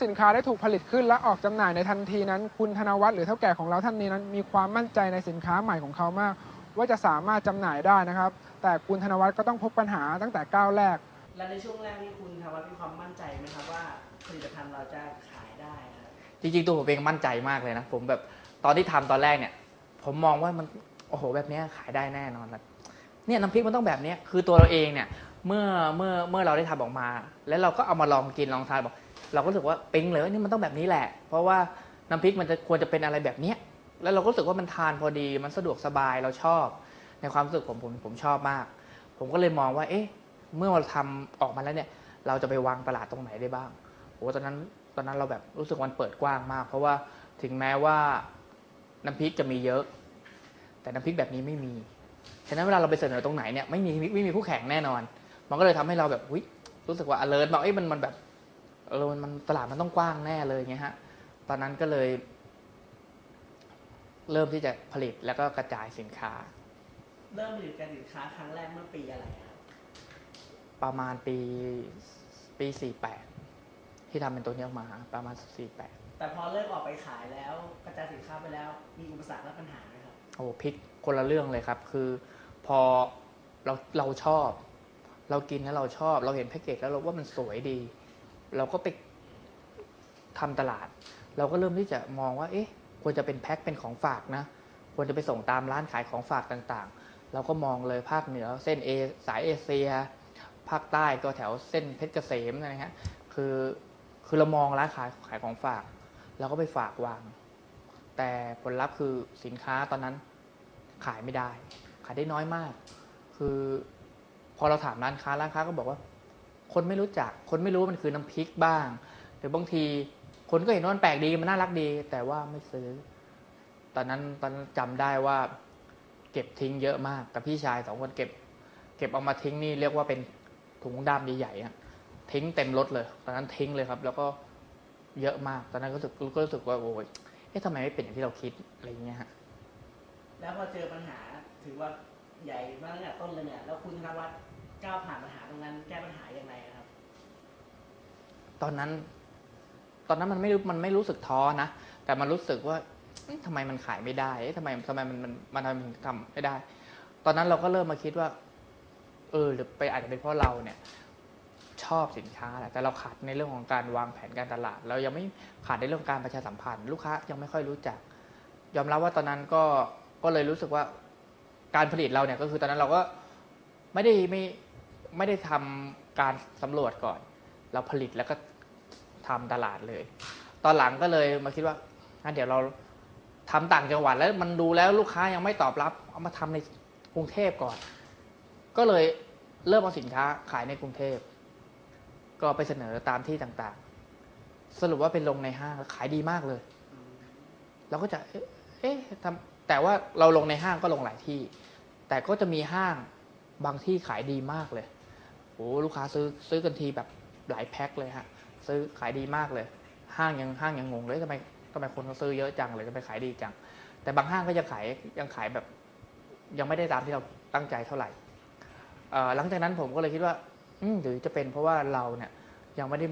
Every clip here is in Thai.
มื่อสินค้าได้ถูกผลิตขึ้นและออกจำหน่ายในทันทีนั้น คุณธนวัฒน์หรือเท่าแก่ของเราท่านนี้นั้น มีความมั่นใจในสินค้าใหม่ของเขามาก ว่าจะสามารถจำหน่ายได้นะครับ แต่คุณธนวัฒน์ก็ต้องพบปัญหาตั้งแต่ก้าวแรก และในช่วงแรกนี่คุณธวัฒน์มีความมั่นใจไหมครับว่าผลิตภัณฑ์เราจะขายได้ครับจริงๆตัวผมเองมั่นใจมากเลยนะผมแบบตอนที่ทำตอนแรกเนี่ย ผมมองว่ามันโอ้โหแบบเนี้ยขายได้แน่นอนแบบเนี่ยน้ำพริกมันต้องแบบเนี้ยคือตัวเราเองเนี่ยเมื่อเมื่อเมื่อเราได้ทำออกมา แล้วเราก็เอามาลองกินลองทานบอก เราก็รู้สึกว่าปิ๊งเลยว่านี่มันต้องแบบนี้แหละ เพราะว่าน้ำพริกมันจะควรจะเป็นอะไรแบบเนี้ยแล้วเราก็รู้สึกว่ามันทานพอดีมันสะดวกสบายเราชอบ ในความรู้สึกผมผมผมชอบมาก ผมก็เลยมองว่า เอ๊ะ เมื่อเราทำออกมาแล้วเนี่ย เราจะไปวางตลาดตรงไหนได้บ้างโอ้ตอนนั้นตอนนั้นเราแบบรู้สึกมันเปิดกว้างมาก เพราะว่าถึงแม้ว่าน้ำพริกจะมีเยอะ แต่น้ำพริกแบบนี้ไม่มีฉะนั้นเวลาเราไปเสนอตรงไหนเนี่ยไม่มีไม่มีคู่แข่งแน่นอน มันก็เลยทำให้เราแบบอุ๊ยรู้สึกว่า alert บอกเอ้ยมันมันแบบ เออมันมันตลาดมันต้องกว้างแน่เลยไงฮะตอนนั้นก็เลย เริ่มที่จะผลิตแล้วก็กระจายสินค้า เริ่มผลิตการสินค้าครั้งแรกเมื่อปีอะไรครับประมาณปีปี48ที่ทำเป็นตัวนี้ออกมาประมาณ48แต่พอเริ่มออกไปขายแล้วกระจายสินค้าไปแล้ว มีอุปสรรคและปัญหาไหมครับโอ้พลิกคนละเรื่องเลยครับ คือพอเราเราชอบ เรากินแล้วเราชอบ เราเห็นแพ็กเกจแล้วเราว่ามันสวยดี เราก็ไปทำตลาด เราก็เริ่มที่จะมองว่า เอ๊ะ ควรจะเป็นแพ็คเป็นของฝากนะ ควรจะไปส่งตามร้านขายของฝากต่างๆ เราก็มองเลยภาคเหนือเส้นเอสายเอเชีย ภาคใต้ก็แถวเส้นเพชรเกษมนะฮะคือคือเรามองร้านขายขายของฝากเราก็ไปฝากวาง แต่ผลลัพธ์คือสินค้าตอนนั้นขายไม่ได้ ขายได้น้อยมาก คือพอเราถามร้านค้าร้านค้าก็บอกว่า คนไม่รู้จัก คนไม่รู้ว่ามันคือน้ำพริกบ้าง หรือบางทีคนก็เห็นว่ามันแปลกดีมันน่ารักดี แต่ว่าไม่ซื้อ ตอนนั้นตอนนนจำได้ว่า เก็บทิ้งเยอะมากกับพี่ชายสองคนเก็บ เก็บเอามาทิ้งนี่เรียกว่าเป็นถุงดำใหญ่ๆอะทิ้งเต็มรถเลย ตอนนั้นทิ้งเลยครับ แล้วก็เยอะมาก ตอนนั้นก็รู้สึกก็รู้สึกว่าโอ้ยเอ๊ะทำไมไม่เป็นอย่างที่เราคิดอะไรเงี้ยฮะแล้วพอเจอปัญหาถือว่าใหญ่มากตั้งแต่ต้นเลยเนี่ยแล้วคุณธวัฒน์ ก้าวผ่านปัญหาตรงนั้นแก้ปัญหายังไงครับ ตอนนั้น ตอนนั้นมันไม่รู้มันไม่รู้สึกท้อนะ แต่มันรู้สึกว่าเอ๊ะทำไมมันขายไม่ได้เอ๊ะทำไมทำไมมันมันมันทำไมมันทำไม่ได้ ตอนนั้นเราก็เริ่มมาคิดว่า เออหรือไปอาจจะเป็นเพราะเราเนี่ย ชอบสินค้าแหละแต่เราขาดในเรื่องของการวางแผนการตลาด เรายังไม่ขาดในเรื่องการประชาสัมพันธ์ ลูกค้ายังไม่ค่อยรู้จัก ยอมรับว่าตอนนั้นก็ก็เลยรู้สึกว่าการผลิตเราเนี่ยก็คือตอนนั้นเราก็ไม่ได้ไม่ ไม่ได้ทำการสำรวจก่อน เราผลิตแล้วก็ทำตลาดเลย ตอนหลังก็เลยมาคิดว่างั้นเดี๋ยวเราทำต่างจังหวัดแล้วมันดูแล้วลูกค้ายังไม่ตอบรับ เอามาทำในกรุงเทพก่อน ก็เลยเริ่มเอาสินค้าขายในกรุงเทพ ก็ไปเสนอตามที่ต่างๆ สรุปว่าเป็นลงในห้างขายดีมากเลย เราก็จะ เอ๊ะทำแต่ว่าเราลงในห้างก็ลงหลายที่ แต่ก็จะมีห้างบางที่ขายดีมากเลย อ้ลูกค้าซื้อซื้อกันทีแบบหลายแพ็คเลยฮะ ซื้อขายดีมากเลย ห้างยังห้างยังงงเลยทำไมทำไมคนเขาซื้อเยอะจังเลยทำไมขายดีจัง แต่บางห้างก็ยังขายยังขายแบบ ยังไม่ได้ตามที่เราตั้งใจเท่าไหร่หลังจากนั้นผมก็เลยคิดว่า อืมหรือจะเป็นเพราะว่าเราเนี่ยยังไม่ได้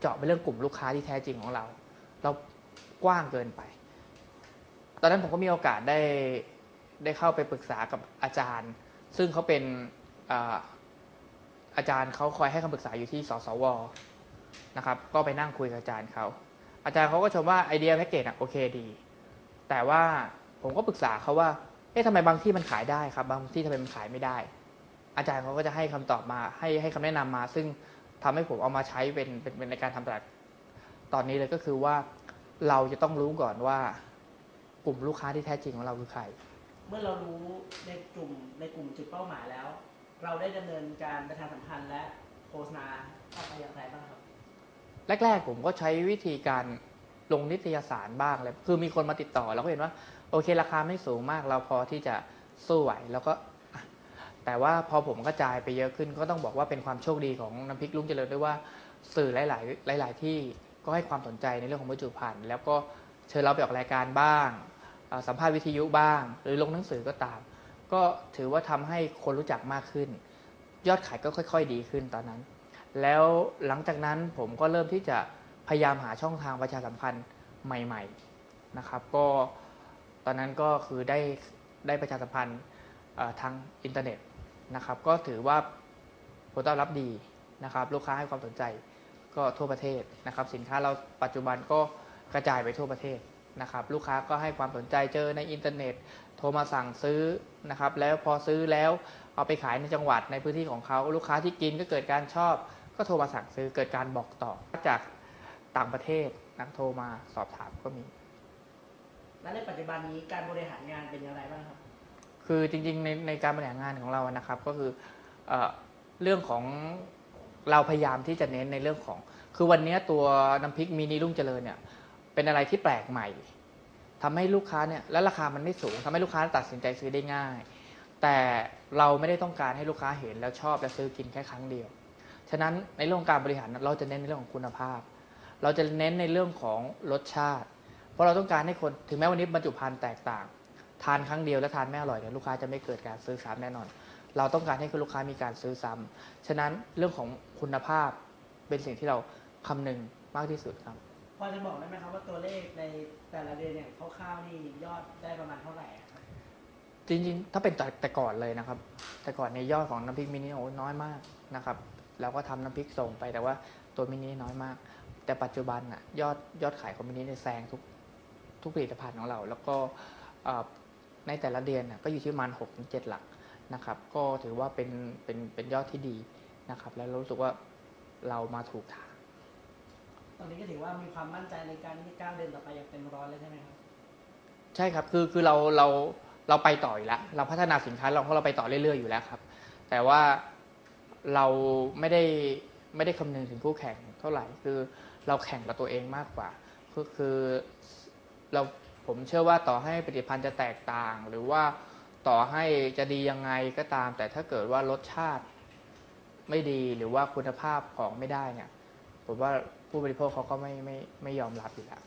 เจาะไปเรื่องกลุ่มลูกค้าที่แท้จริงของเรา เรากว้างเกินไป ตอนนั้นผมก็มีโอกาสได้ได้เข้าไปปรึกษากับอาจารย์ ซึ่งเขาเป็น อาจารย์เขาคอยให้คำปรึกษาอยู่ที่สสวนะครับ ก็ไปนั่งคุยกับอาจารย์เขาอาจารย์เขาก็ชมว่าไอเดียแพ็กเกจอะโอเคดี แต่ว่าผมก็ปรึกษาเขาว่าเอ๊ะทำไมบางที่มันขายได้ครับ บางที่ทำไมมันขายไม่ได้ อาจารย์เขาก็จะให้คำตอบมา ให้ให้คำแนะนำมา ซึ่งทำให้ผมเอามาใช้เป็นเป็นเป็นในการทำตลาดตอนนี้เลยก็คือว่าเราจะต้องรู้ก่อนว่ากลุ่มลูกค้าที่แท้จริงของเราคือใคร เมื่อเรารู้ในกลุ่มในกลุ่มจุดเป้าหมายแล้ว เราได้ดำเนินการประชาสัมพันธ์และโฆษณาออกไปอย่างไรบ้างครับ แรก ๆ ผมก็ใช้วิธีการลงนิตยสารบ้างเลยคือมีคนมาติดต่อเราก็เห็นว่า โอเคราคาไม่สูงมาก เราพอที่จะสู้ไหวแล้วก็ แต่ว่าพอผมกระจายไปเยอะขึ้น ก็ต้องบอกว่าเป็นความโชคดีของน้ำพริกลุงเจริญด้วยว่าสื่อหลาย ๆ หลาย ๆ ที่ก็ให้ความสนใจในเรื่องของบรรจุภัณฑ์แล้วก็เชิญเราไปออกรายการบ้าง สัมภาษณ์วิทยุบ้าง หรือลงหนังสือก็ตาม ก็ถือว่าทำให้คนรู้จักมากขึ้น ยอดขายก็ค่อย ๆ ดีขึ้นตอนนั้น แล้วหลังจากนั้นผมก็เริ่มที่จะพยายามหาช่องทางประชาสัมพันธ์ใหม่ ๆนะครับ ก็ตอนนั้นก็คือได้ได้ประชาสัมพันธ์ทางอินเทอร์เน็ตนะครับ ก็ถือว่าผลตอบรับดีนะครับ ลูกค้าให้ความสนใจก็ทั่วประเทศนะครับ สินค้าเราปัจจุบันก็กระจายไปทั่วประเทศ นะครับลูกค้าก็ให้ความสนใจเจอในอินเทอร์เน็ต โทรมาสั่งซื้อนะครับแล้วพอซื้อแล้วเอาไปขายในจังหวัดในพื้นที่ของเขาลูกค้าที่กินก็เกิดการชอบ ก็โทรมาสั่งซื้อเกิดการบอกต่อจากต่างประเทศนักโทรมาสอบถามก็มี และในปัจจุบันนี้การบริหารงานเป็นอย่างไรบ้างครับ คือจริงๆในในการบริหารงานของเรานะครับก็คือเออเรื่องของเราพยายามที่จะเน้นในเรื่องของ คือวันนี้ตัวน้ำพริกมินิรุ่งเจริญเนี่ย เป็นอะไรที่แปลกใหม่ทำให้ลูกค้าเนี่ยและราคามันไม่สูงทำให้ลูกค้าตัดสินใจซื้อได้ง่าย แต่เราไม่ได้ต้องการให้ลูกค้าเห็นแล้วชอบและซื้อกินแค่ครั้งเดียว ฉะนั้นในเรื่องของการบริหารเราจะเน้นในเรื่องของคุณภาพ เราจะเน้นในเรื่องของรสชาติ เพราะเราต้องการให้คนถึงแม้วันนี้บรรจุภัณฑ์แตกต่าง ทานครั้งเดียวแล้วทานไม่อร่อยเนี่ยลูกค้าจะไม่เกิดการซื้อซ้ำแน่นอน เราต้องการให้คุณลูกค้ามีการซื้อซ้ำฉะนั้นเรื่องของคุณภาพเป็นสิ่งที่เราคำนึงมากที่สุดครับ พอจะบอกได้ไหมครับว่าตัวเลขในแต่ละเดือนเนี่ยคร่าวๆนี่ยอดได้ประมาณเท่าไหร่อะครับจริงๆ ถ้าเป็นแต่แต่ก่อนเลยนะครับ แต่ก่อนในยยอดของน้ำพริกมินิโอ้น้อยมากนะครับเราก็ทำน้ำพริกส่งไปแต่ว่าตัวมินิน้อยมาก แต่ปัจจุบันน่ะยอดยอดขายของมินิเนี่ยแซงทุกทุกผลิตภัณฑ์ของเรา แล้วก็เอ่อในแต่ละเดือนน่ะก็อยู่ที่ประมาณ6กถึงเหลักนะครับ ก็ถือว่าเป็นเป็นเป็นยอดที่ดีนะครับ แล้วรารู้สึกว่าเรามาถูกทาง ตอนนี้ก็ถือว่ามีความมั่นใจในการที่ก้าวเดินต่อไปอย่างเต็มร้อยเลยใช่ไหมครับ ใช่ครับ คือคือเราเราเราไปต่ออยู่แล้ว เราพัฒนาสินค้าเราเพราะเราไปต่อเรื่อยๆอยู่แล้วครับ แต่ว่าเราไม่ได้ไม่ได้คำนึงถึงคู่แข่งเท่าไหร่ คือเราแข่งกับตัวเองมากกว่า ก็คือเราผมเชื่อว่าต่อให้ผลิตภัณฑ์จะแตกต่าง หรือว่าต่อให้จะดียังไงก็ตาม แต่ถ้าเกิดว่ารสชาติไม่ดีหรือว่าคุณภาพของไม่ได้เนี่ยผมว่า ผู้บริโภคเขาก็ไม่ไม่ไม่ยอมรับอยู่แล้ว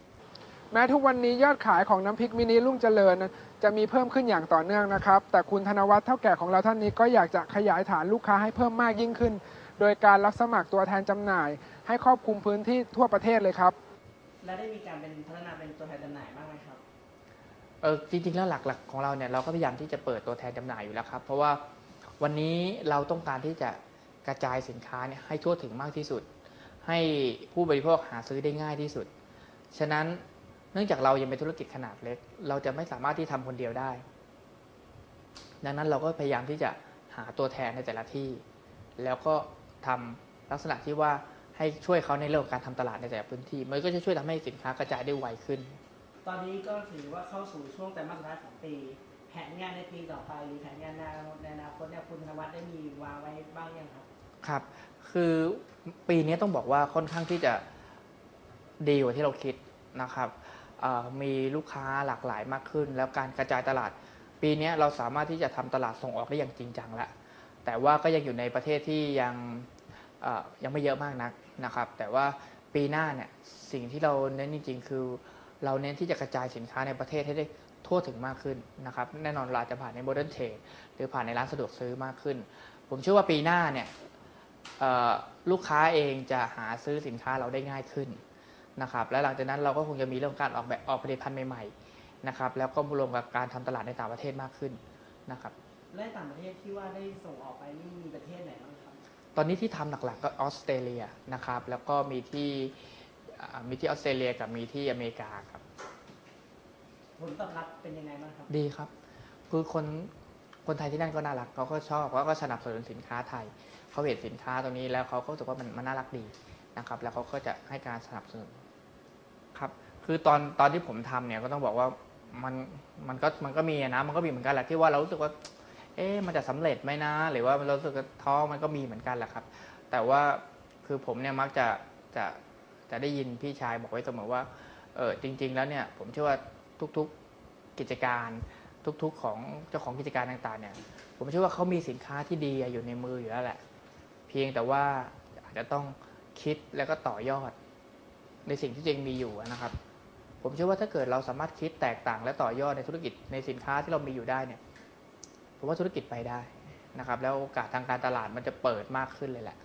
แม้ทุกวันนี้ยอดขายของน้ำพริกมินิรุ่งเจริญนะจะมีเพิ่มขึ้นอย่างต่อเนื่องนะครับ แต่คุณธนวัฒน์เท่าแก่ของเราท่านนี้ก็อยากจะขยายฐานลูกค้าให้เพิ่มมากยิ่งขึ้น โดยการรับสมัครตัวแทนจำหน่าย ให้ครอบคลุมพื้นที่ทั่วประเทศเลยครับและได้มีการเป็นพัฒนาเป็นตัวแทนจำหน่ายบ้างไหมครับเออจริงๆแล้วหลักๆของเราเนี่ยเราก็พยายามที่จะเปิดตัวแทนจำหน่ายอยู่แล้วครับ เพราะว่าวันนี้เราต้องการที่จะกระจายสินค้าเนี่ยให้ทั่วถึงมากที่สุด ให้ผู้บริโภคหาซื้อได้ง่ายที่สุด ฉะนั้นเนื่องจากเรายังเป็นธุรกิจขนาดเล็ก เราจะไม่สามารถที่ทำคนเดียวได้ ดังนั้นเราก็พยายามที่จะหาตัวแทนในแต่ละที่ แล้วก็ทำลักษณะที่ว่าให้ช่วยเขาในเรื่องของการทำตลาดในแต่ละพื้นที่ มันก็จะช่วยทำให้สินค้ากระจายได้ไวขึ้น ตอนนี้ก็ถือว่าเข้าสู่ช่วงไตรมาสุดท้ายของปีแผนงานในปีต่อไปหรือแผนงานในอนาคตเนี่ยคุณธวัฒน์ได้มีวางไว้บ้างยังครับ ครับ คือปีนี้ต้องบอกว่าค่อนข้างที่จะดีกว่าที่เราคิดนะครับมีลูกค้าหลากหลายมากขึ้น แล้วการกระจายตลาด ปีนี้เราสามารถที่จะทำตลาดส่งออกได้อย่างจริงจังแล้วแต่ว่าก็ยังอยู่ในประเทศที่ยังยังไม่เยอะมากนักนะครับ แต่ว่าปีหน้าเนี่ยสิ่งที่เราเน้นจริงๆ คือ เราเน้นที่จะกระจายสินค้าในประเทศให้ได้ทั่วถึงมากขึ้นนะครับ แน่นอนเราจะผ่านในโมเดิร์นเทรดหรือผ่านในร้านสะดวกซื้อมากขึ้น ผมเชื่อว่าปีหน้าเนี่ย ลูกค้าเองจะหาซื้อสินค้าเราได้ง่ายขึ้นนะครับและหลังจากนั้นเราก็คงจะมีเรื่องการออกแบบออกผลิตภัณฑ์ใหม่ๆนะครับแล้วก็รวมกับการทำตลาดในต่างประเทศมากขึ้นนะครับและต่างประเทศที่ว่าได้ส่งออกไปนี่มีประเทศไหนบ้างครับตอนนี้ที่ทำหลักๆก็ออสเตรเลียนะครับแล้วก็มีที่อ่ามีที่ออสเตรเลียกับมีที่อเมริกาครับผลตอบรับเป็นยังไงบ้างครับดีครับ คือคนคนไทยที่นั่นก็น่ารักเขาก็ชอบเขาก็สนับสนุนสินค้าไทย เขาเห็นสินค้าตรงนี้แล้วเขาก็รู้สึกว่ามันมันน่ารักดีนะครับ แล้วเขาก็จะให้การสนับสนุนครับคือตอนตอนที่ผมทำเนี่ยก็ต้องบอกว่ามันมันก็มันก็มีนะมันก็มีเหมือนกันแหละที่ว่าเรารู้สึกว่า เอ๊ะมันจะสำเร็จไหมนะ หรือว่าเรารู้สึกท้อมันก็มีเหมือนกันแหละครับ แต่ว่าคือผมเนี่ยมักจะจะจะได้ยินพี่ชายบอกไว้เสมอว่าเออจริง ๆ แล้วเนี่ยผมเชื่อว่าทุกๆกิจการทุกๆของเจ้าของกิจการต่างๆเนี่ยผมเชื่อว่าเขามีสินค้าที่ดีอยู่ในมืออยู่แล้วแหละ เพียงแต่ว่าอาจจะต้องคิดแล้วก็ต่อยอด ในสิ่งที่เองมีอยู่นะครับ ผมเชื่อว่าถ้าเกิดเราสามารถคิดแตกต่างและต่อยอดในธุรกิจในสินค้าที่เรามีอยู่ได้เนี่ยผมว่าธุรกิจไปได้นะครับ แล้วโอกาสทางการตลาดมันจะเปิดมากขึ้นเลยแหละ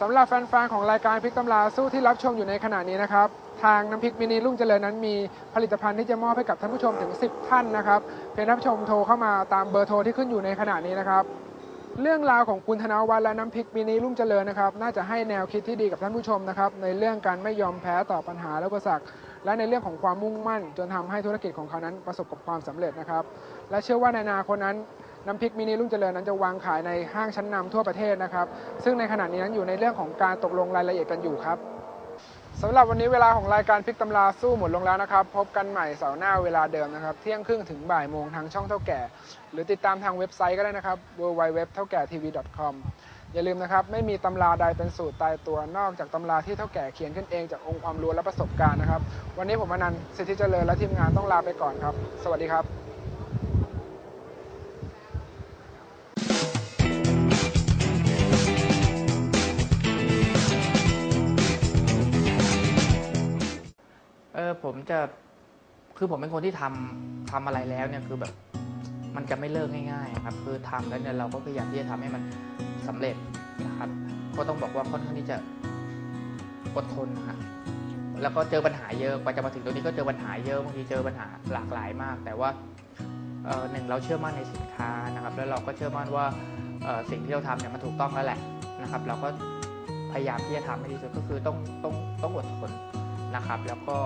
สำหรับแฟนๆของรายการพริกตำราสู้ที่รับชมอยู่ในขณะนี้นะครับ ทางน้ำพริกมินิรุ่งเจริญนั้นมีผลิตภัณฑ์ที่จะมอบให้กับท่านผู้ชมถึง 10 ท่านนะครับเพียงท่านผู้ชมโทรเข้ามาตามเบอร์โทรที่ขึ้นอยู่ในขณะนี้นะครับ เรื่องราวของคุณธนวัฒน์และน้ำพริกมินิรุ่งเจริญนะครับ น่าจะให้แนวคิดที่ดีกับท่านผู้ชมนะครับ ในเรื่องการไม่ยอมแพ้ต่อปัญหาและอุปสรรคและในเรื่องของความมุ่งมั่น จนทำให้ธุรกิจของเขานั้นประสบกับความสำเร็จนะครับ และเชื่อว่าในอนาคตนั้นน้ำพริกมินิรุ่งเจริญนั้นจะวางขายในห้างชั้นนำทั่วประเทศนะครับ ซึ่งในขณะนี้นั้นอยู่ในเรื่องของการตกลงรายละเอียดกันอยู่ครับ สำหรับวันนี้เวลาของรายการพลิกตำราสู้หมดลงแล้วนะครับ พบกันใหม่เสาร์หน้าเวลาเดิมนะครับ เที่ยงครึ่งถึงบ่ายโมงทางช่องเท่าแก่ หรือติดตามทางเว็บไซต์ก็ได้นะครับ www เท่าแก่ tv com อย่าลืมนะครับ ไม่มีตำราใดเป็นสูตรตายตัวนอกจากตำราที่เท่าแก่เขียนขึ้นเองจากองค์ความรู้และประสบการณ์นะครับ วันนี้ผมอนันต์สิทธิเจริญและทีมงานต้องลาไปก่อนครับ สวัสดีครับ ผมจะคือผมเป็นคนที่ทำทำอะไรแล้วเนี่ยคือแบบมันจะไม่เลิกง่ายๆครับ คือทำแล้วเนี่ยเราก็พยายามที่จะทำให้มันสำเร็จนะครับ ก็ต้องบอกว่าค่อนข้างที่จะอดทนนะฮะแล้วก็เจอปัญหาเยอะกว่าจะมาถึงตรงนี้ก็เจอปัญหาเยอะบางทีเจอปัญหาหลากหลายมาก แต่ว่าหนึ่งเราเชื่อมั่นในสินค้านะครับ แล้วเราก็เชื่อมั่นว่าสิ่งที่เราทำเนี่ยมันถูกต้องแล้วแหละนะครับ เราก็พยายามที่จะทำให้ดีที่สุดก็คือต้องต้องต้องอดทนนะครับ แล้วก็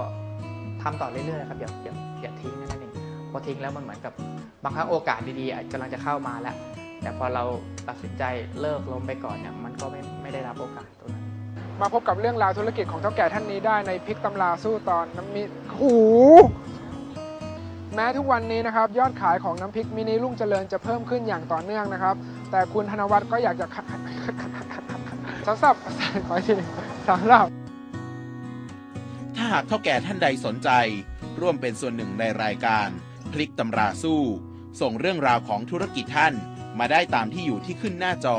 ทำต่อเรื่อยๆนะครับอย่าอย่าอย่าทิ้งนั่นเองพอทิ้งแล้วมันเหมือนกับบางครั้งโอกาสดีๆอาจกำลังจะเข้ามาแล้ว แต่พอเราตัดสินใจเลิกล้มไปก่อนเนี่ยมันก็ไม่ไม่ได้รับโอกาสตรงนั้นมาพบกับเรื่องราวธุรกิจของเท่าแก่ท่านนี้ได้ในพลิกตำราสู้ตอนน้ำมิโอ้โหแม้ทุกวันนี้นะครับยอดขายของน้ำพริกมินิรุ่งเจริญจะเพิ่มขึ้นอย่างต่อเนื่องนะครับ แต่คุณธนวัฒน์ก็อยากจะสำหรับขอทีสำหรับาหากเท่าแก่ท่านใดสนใจ ร่วมเป็นส่วนหนึ่งในรายการ พลิกตำราสู้ ส่งเรื่องราวของธุรกิจท่านมาได้ตามที่อยู่ที่ขึ้นหน้าจอ